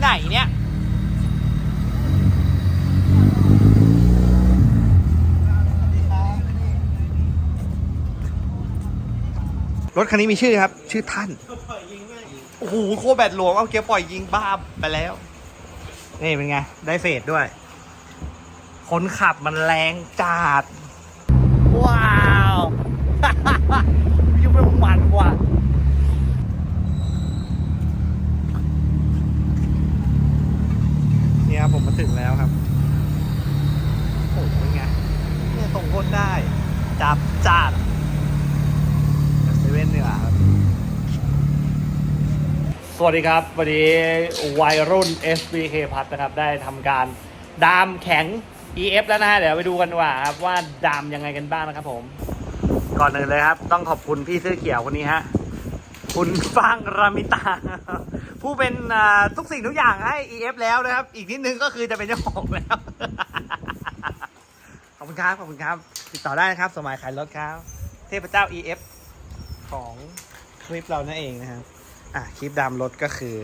ไหนเนี่ย รถคันนี้มีชื่อครับ ชื่อท่าน โอ้โหโคแบตหลวง เอาเกียร์ปล่อยยิงบ้าไปแล้ว นี่เป็นไง ได้เฟสด้วย คนขับมันแรงจัด ว้าว ยิ่งเป็นมันว่ะ เนี่ยครับผมมาถึงแล้วครับ โอ้โหเป็นไง เนี่ยส่งคนได้ จับจัดเซเว่นเหนือครับ ส วัสดีครับ วันนี้วัยรุ่น SBK พัทนะครับ ได้ทำการดามแข็ง EF แล้วนะฮะเดี๋ยวไปดูกันว่าครับว่าดามยังไงกันบ้างนะครับผม ก่อนอื่นเลยครับ ต้องขอบคุณพี่เสื้อเขียวคนนี้ฮะ คุณฟังรามิตา ผู้เป็นทุกสิ่งทุกอย่างให้ EF แล้วนะครับ อีกนิดนึงก็คือจะเป็นเจ้าของแล้ว ขอบคุณครับ ขอบคุณครับ ติดต่อได้นะครับ สมัยขายรถครับ เทพเจ้า EF ของคลิปเรานั่นเองนะครับ อะคลิปดามรถก็คือ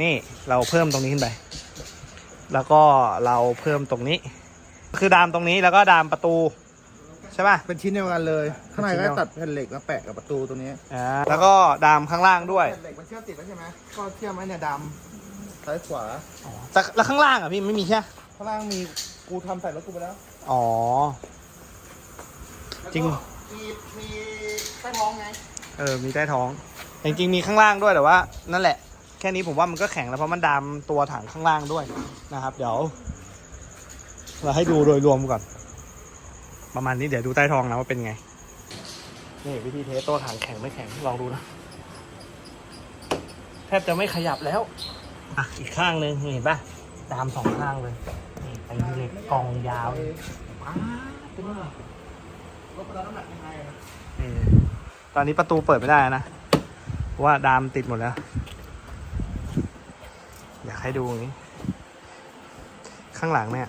นี่เราเพิ่มตรงนี้ขึ้นไป แล้วก็เราเพิ่มตรงนี้ คือดามตรงนี้แล้วก็ดามประตู ใช่ป่ะ เป็นชิ้นเดียวกันเลย ข้างในเป็นชิ้นเดีก็ยวตัดแผ่นเหล็กมาแปะกับประตูตัวนี้อ่าแล้วก็ดามข้างล่างด้วย แผ่นเหล็กมันเชื่อมติดแล้วใช่ไหมก็เชื่อมไว้เนี่ยดำซ้ายขวาแต่แล้วข้างล่างอะพี่ไม่มีใช่ไหมข้างล่างมีกูทำใส่รถกูไปแล้วอ๋อ จริง แล้วก็มีมีใต้ท้องไง เออ มีใต้ท้อง จริงๆมีข้างล่างด้วยแต่ว่า นั่นแหละ แค่นี้ผมว่ามันก็แข็งแล้วเพราะมันดามตัวถังข้างล่างด้วยนะครับ เดี๋ยว เราให้ดูโดยรวมก่อน ประมาณนี้เดี๋ยวดูใต้ท้องนะว่าเป็นไง นี่วิธีเทสตัวถังแข็งไม่แข็งลองดูนะแทบจะไม่ขยับแล้วอะอีกข้างหนึ่งเห็นปะดามสองข้างเลยนี่ไปเหล็กกองยาวเลยอ้าเป็นไงรถประดาน้ำหนักยังไงอะนี่ตอนนี้ประตูเปิดไม่ได้นะเพ ราะว่าดามติดหมดแล้ว อยากให้ดูอย่างนี้ ข้างหลังเนี่ย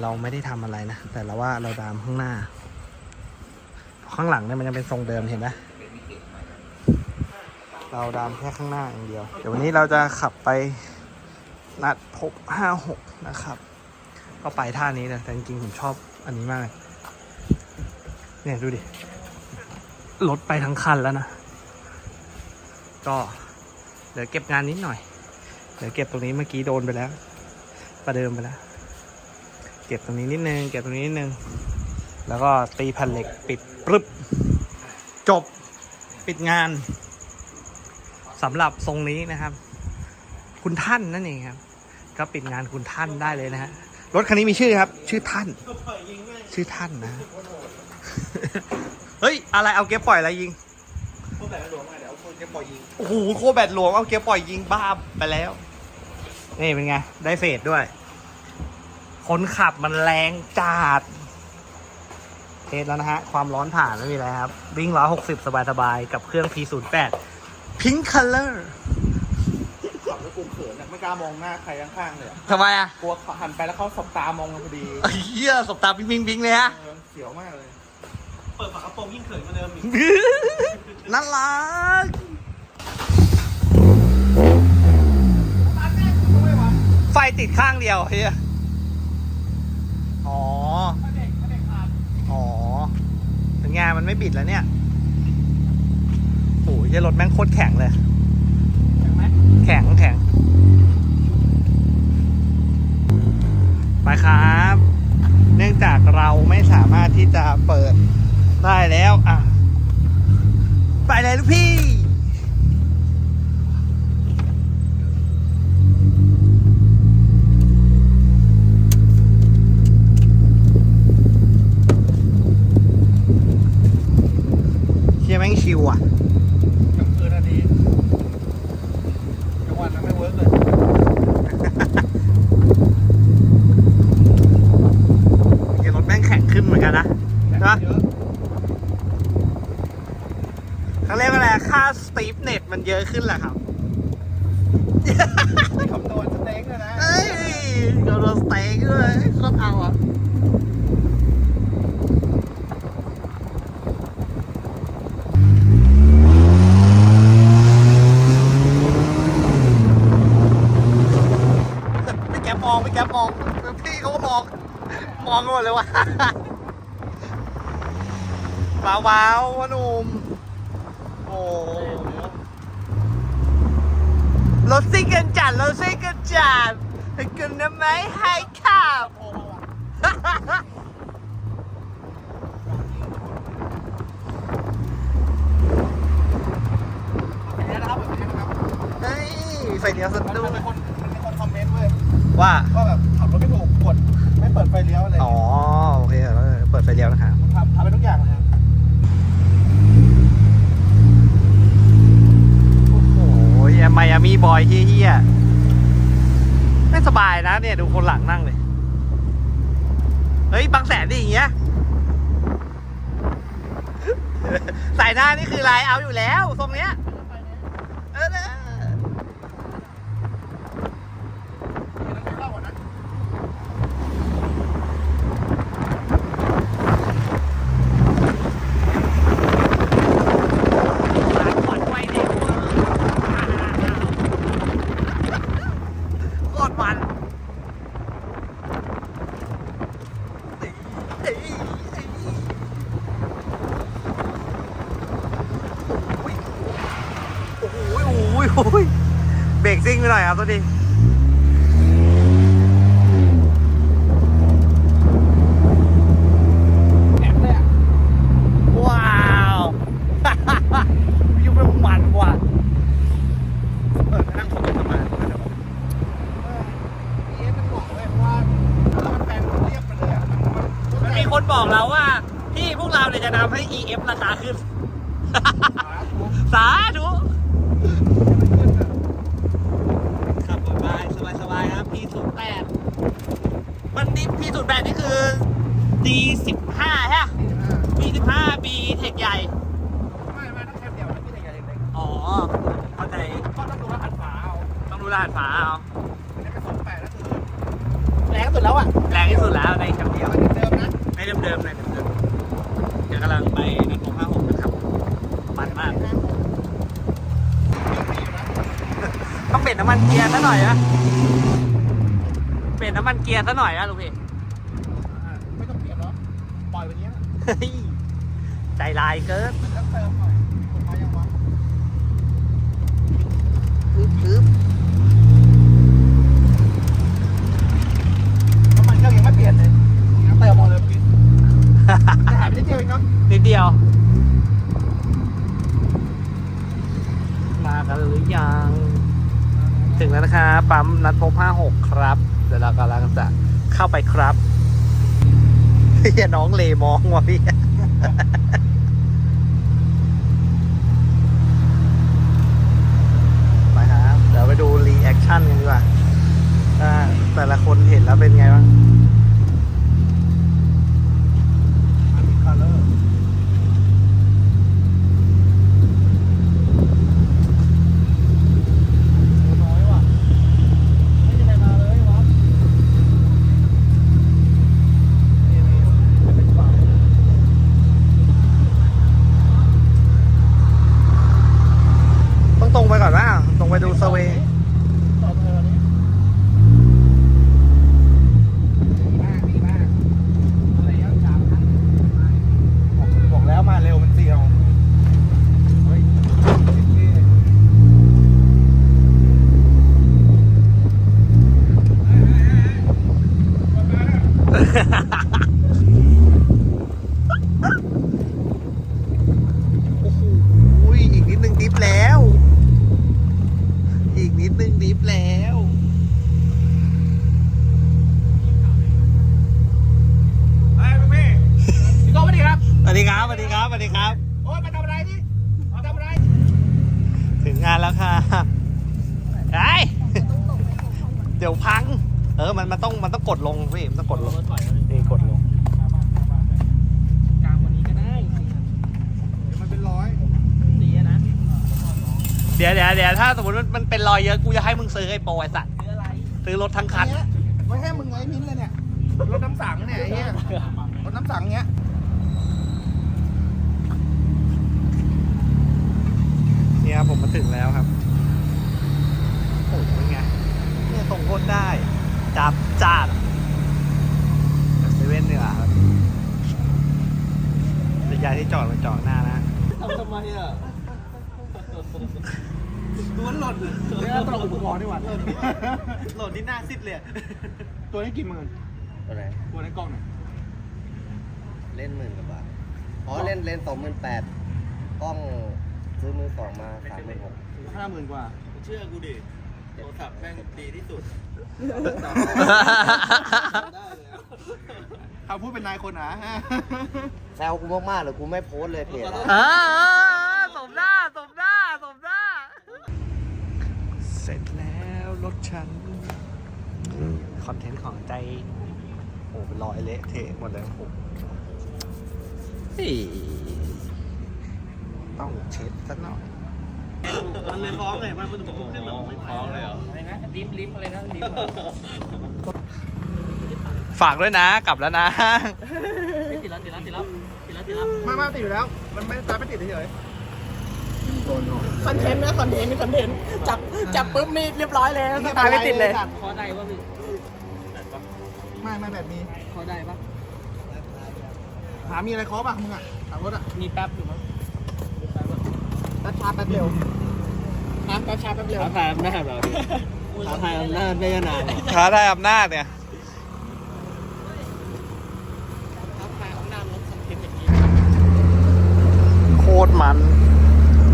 เราไม่ได้ทำอะไรนะ แต่เราว่าเราดามข้างหน้า ข้างหลังเนี่ยมันยังเป็นทรงเดิมเห็นไหมเราดามแค่ข้างหน้าอย่างเดียว เดี๋ยววันนี้เราจะขับไปนัดพบห้าหกนะครับ ก็ไปท่านี้นะแต่จริงๆผมชอบอันนี้มาก เนี่ยดูดิ รถไปทั้งคันแล้วนะ ก็เดี๋ยวเก็บงานนิดหน่อยเดี๋ยวเก็บตรงนี้เมื่อกี้โดนไปแล้ว ประเดิมไปแล้ว เก็บตรงนี้นิดนึง เก็บตรงนี้นิดนึง แล้วก็ตีแผ่นเหล็กปิดปรึบจบ ปิดงานสำหรับทรงนี้นะครับ คุณท่านนั่นเองครับ ก็ปิดงานคุณท่านได้เลยนะฮะ รถคันนี้มีชื่อครับ ชื่อท่าน ชื่อท่านนะ เฮ้ย อะไรเอาเกียร์ปล่อยอะไรยิงพวกแต่ละหลวงมา เดี๋ยวคนจะปล่อยยิงโอ้โหโคแบตหลวงเอาเกียร์ปล่อยยิงบ้าไปแล้ว นี่เป็นไง ได้เฟสด้วย คนขับมันแรงจัดเทสแล้วนะฮะ ความร้อนผ่านไม่มีอะไรครับ วิ่งร้อยหกสิบสบายๆ กับเครื่อง P08 Pink Color ขับแล้วกูเขินอะไม่กล้ามองหน้าใครข้างๆเลยอะทำไมอะกลัวเขาหันไปแล้วเขาสบตามองกันพอดีไอ้เหี้ยสบตาปิ๊งปิ๊งปิ๊งเลยฮะ เออเสียวมากเลย เปิดฝากระโปรงยิ่งเขินกว่าเดิมอีก น่ารัก ไฟ ติดข้างเดียวเฮียอ๋อ อ๋อเป็นไงมันไม่บิดแล้วเนี่ยโอ้ยรถแม่งโคตรแข็งเลย แข็งแข็ง ไปครับ เนื่องจากเราไม่สามารถที่จะเปิดได้แล้ว อะ ไปเลยลูกพี่ เชียแม่งชิวอะ กับเกินนาทีจังหวะนั้นไม่เวิร์กเลย เดี๋ยวรถแม่งแข็งขึ้นเหมือนกันนะใช่ปะ เยอะ เขาเรียกว่าอะไร ค่าสตีฟเน็ตมันเยอะขึ้นแหละครับคำนวณสเต็กเลยนะเอ้ยเราโดนสเต็กด้วยโคตรเอาอะองพี่แก๊ปมองพี่เขาก็มอง มองกันหมดเลยว่าว้าวว้าววะหนุ่มโอ้ รถซิ่งกันจัดรถซิ่งกันจัดให้กันนะไหมให้ขับ เป็นอย่างนี้นะครับเป็นอย่างนี้นะครับ เฮ้ยไฟเลี้ยวสะ มัน ดุ้ง เป็นคนมันเป็นคนคอมเมนต์เว้ย ว่า ก็แบบขับรถไม่ถูกกดไม่เปิดไฟเลี้ยวอะไร อ๋อ โอเคแล้วเปิดไฟเลี้ยวนะครับ ทำทำไปทุกอย่างเลยครับ โอ้โหไมี่บอยเฮี้ยๆไม่สบายนะเนี่ย ดูคนหลังนั่งเลย เฮ้ย บางแสนดิอย่างเงี้ยสายหน้านี่คือลายเอาอยู่แล้ว ทรงเนี้ย เออเนอะ เข้าก่อนนะ ขอนไว้เด็กโคตรมันเอ้ยเอ้ยโอ้โหโอ้โหโอ้โหเบรกซิ่งไปหน่อยครับตัวดีแอบเลยอะว้าวยูเป็นมันว่ะเออนั่งชมกันทำไมเดี๋ยวเอ๊ะมันบอกเลยว่าถ้ามันแปลงเรียบไปเลยอะมันมันมีคนบอกเราว่าที่พวกเราเนี่ยจะทำให้ EF ราคาขึ้น สาธุขับสบายสบายสบายครับ P08 มั นนี่ P08 นี่คือ D15 ใช่ไหม D15 B เทคใหญ่ ไม่ไม่ต้องแคบเดียวนะพี่เด็กๆเด็กอ๋อเข้าใจๆก็ต้องดูรหัสฝาเอาต้องดูรหัสฝาเอาแล้วก็สองแปดแล้วคือแรงสุดแล้วอะแรงที่สุดแล้วในแคมเดียว เดิมนะในเดิมๆในเดิมๆเดี๋ยวกำลังไปนันโม56นะครับ มันมาก ต้องเปลี่ยนน้ำมันเกียร์ซะหน่อยนะเปลี่ยนน้ำมันเกียร์ซะหน่อยนะลุงพี่ ไม่ต้องเปลี่ยนหรอกปล่ อยไปเนี้ยเฮ้ยใจลายเกินแล้วเติมหน่อยผมมายังวะปึ๊บปึ๊บน้ำมันเครื่องยังไม่เปลี่ยนเลยยังเติมหมดเลยเมื่อกี้จะหายไปนิดเดียวเองเนาะนิดเดียว มากันหรือยัง ถึงแล้วนะครับปั๊มนัดพบ56 ครับ เดี๋ยวเรากำลังจะเข้าไปครับ พี่น้องเลมองว่ะพี่ ไปครับ เดี๋ยวไปดูรีแอคชั่นกันดีกว่าว่าแต่ละคนเห็นแล้วเป็นไงบ้าง อันนี้คัลเลอร์น้อยว่ะไม่มีใครมาเลยวะนี่นี่เป็นฝั่ง ต้องตรงไปก่อนนะตรงไปดูเซอร์เวย์ ต่อไปวันนี้ดีมากดีมากอะไรยังสามครั้งบอกบอกแล้วมาเร็วมันเสียวเฮ้ยเท่ๆ โอ้โหอีกนิดนึงดิฟแล้ว อีกนิดนึงดิฟแล้ว เฮ้ยพี่พี่โก้สวัสดีครับ สวัสดีครับ สวัสดีครับ สวัสดีครับ โอ้ยมาทำอะไรนี่มาทำอะไร ถึงงานแล้วค่ะไอ้ย เดี๋ยวพัง เออ มันมันต้องมันต้องกดลงพี่มันต้องกดลง นี่กดลง กลางกว่านี้ก็ได้มันเป็นร้อยดีนะเดี๋ยวเดี๋ยวเดี๋ยวถ้าสมมติมันมันเป็นรอยเยอะกูจะให้มึงซื้อไอ้โปรไอ้สัตว์คืออะไรซื้อรถทั้งคัน ไว้ให้มึงไว้มิ้นเลยเนี่ย รถน้ำสังเนี่ยไอ้เหี้ยรถน้ำสังเนี้ย เนี่ยครับผมมาถึงแล้วครับ โอ้โหเป็นไง เนี่ย ส่งโคตรได้จับจัดเซเว่นเหนือครับระยะที่จอดมันจอดหน้านะทำทำไมอะตัวหล่นเนี่ยตลกอุปกรณ์ดีกว่าหล่นที่หน้าซิดเลย ตัวนี้กี่หมื่นตัวไหนตัวในกล้องเนี่ยเล่นหมื่นกว่าบาทอ๋อเล่นเล่นสองหมื่นแปดกล้องซื้อมือสองมาสามหมื่นหกห้าหมื่นกว่า เชื่อกูดิ โทรศัพท์แม่งดีที่สุดได้เลยอะเขาพูดเป็นนายคนนะแซวกูมากๆเลยกูไม่โพสต์เลยเพจอะอ่าสมหน้าสมหน้าสมหน้า เสร็จแล้วรถฉัน คอนเทนต์ของใจ โอ้เป็นรอยเละเทะหมดเลยผมเฮ้ยต้องเช็ดสักหน่อย มันเลยฟ้องเลยมันมันผมขึ้นมาไม่ฟ้องเลยเหรอฝากด้วยนะ กลับแล้วนะ ติดแล้วติดแล้วติดแล้วติดแล้วติดแล้วไม่ไม่ติดอยู่แล้ว มันไม่ตามไม่ติดเฉยคอนเทนต์นะคอนเทนต์คอนเทนต์จับจับปุ๊บนี่เรียบร้อยเลยสตาร์ทไม่ติดเลยขอได้ป่ะพี่ไม่ไม่แบบนี้ขอได้ปะหามีอะไรเคาะป่ะมึงอะขับรถอะมีแป๊บอยู่มั้ง แป๊บช้าแป๊บเร็วนะแป๊บช้าแป๊บเร็วท้าทายอำนาจเหรอท้าทายอำนาจไม่นานท้าได้อำนาจเนี่ยครับใครเอาหน้ารถคอนเทนต์อย่างนี้โคตรมัน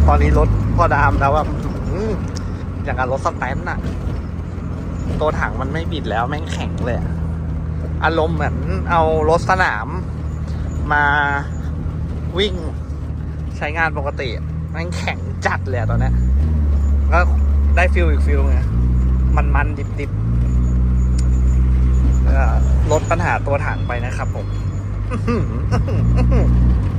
ตอนนี้รถพอดามแล้วแบบอื้อหืออย่างกับรถสแตนน่ะ ตัวถังมันไม่บิดแล้วแม่งแข็งเลยอะอารมณ์เหมือนเอารถสนามมาวิ่งใช้งานปกติอะแม่งแข็งจัดเลยตอนนี้ก็ได้ฟิลอีกฟิลไงมันมันดิบดิบลดปัญหาตัวถังไปนะครับผม